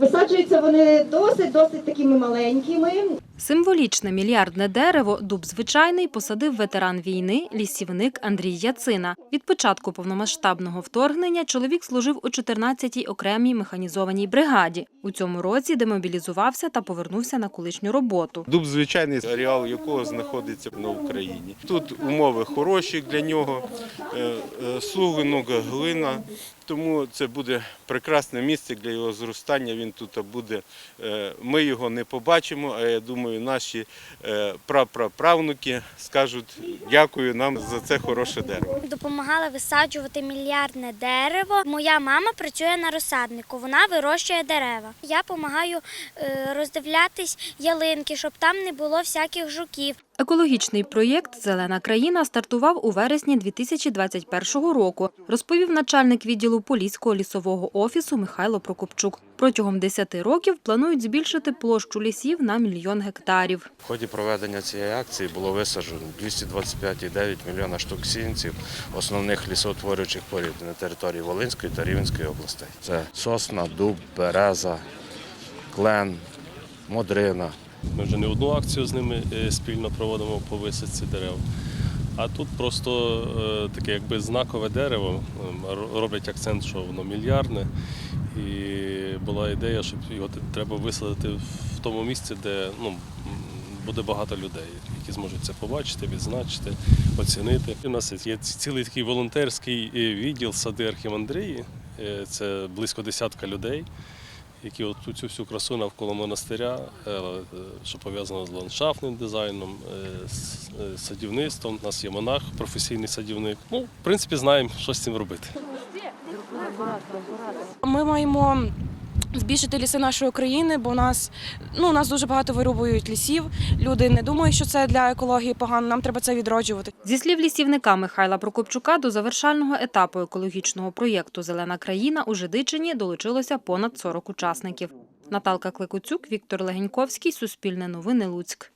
Висаджуються вони досить досить такими маленькими. Символічне мільярдне дерево дуб звичайний посадив ветеран війни, лісівник Андрій Яцина. Від початку повномасштабного вторгнення чоловік служив у 14-й окремій механізованій бригаді. У цьому році демобілізувався та повернувся на колишню роботу. Дуб звичайний, ареал якого знаходиться на Україні. Тут умови хороші для нього, е, е, суглинок, глина. Тому це буде прекрасне місце для його зростання. Він тут буде. е, Ми його не побачимо, а я думаю, наші е, прапраправнуки скажуть дякую нам за це хороше дерево. Допомагала висаджувати мільярдне дерево. Моя мама працює на розсаднику, вона вирощує дерева. Я допомагаю е, роздивлятись ялинки, щоб там не було всяких жуків. Екологічний проєкт Зелена країна стартував у вересні 2021 року, розповів начальник відділу Поліського лісового офісу Михайло Прокопчук. Протягом 10 років планують збільшити площу лісів на мільйон гектарів. В ході проведення цієї акції було висаджено 225,9 мільйона штук сінців основних лісоутворюючих порід на території Волинської та Рівненської областей. Це сосна, дуб, береза, клен, модрина. Ми вже не одну акцію з ними е, спільно проводимо по висадці дерев. А тут просто е, таке якби знакове дерево. Ем, Роблять акцент, що воно мільярдне. І була ідея, щоб його треба висадити в тому місці, де ну, буде багато людей, які зможуть це побачити, відзначити, оцінити. У нас є цілий такий волонтерський е, відділ сади Архімандрії. Це близько десятка людей які от цю всю красу навколо монастиря, е, е, що пов'язано з ландшафтним дизайном, е, з садівництвом. У нас є монах, професійний садівник. Ну, в принципі, знаємо, що з цим робити. Ми маємо збільшити ліси нашої країни, бо у нас ну у нас дуже багато вирубують лісів. Люди не думають, що це для екології погано. Нам треба це відроджувати. Зі слів лісівника Михайла Прокопчука, до завершального етапу екологічного проєкту Зелена країна у Жидичині долучилося понад 40 учасників. Наталка Кликуцюк, Віктор Легеньковський, Суспільне новини Луцьк.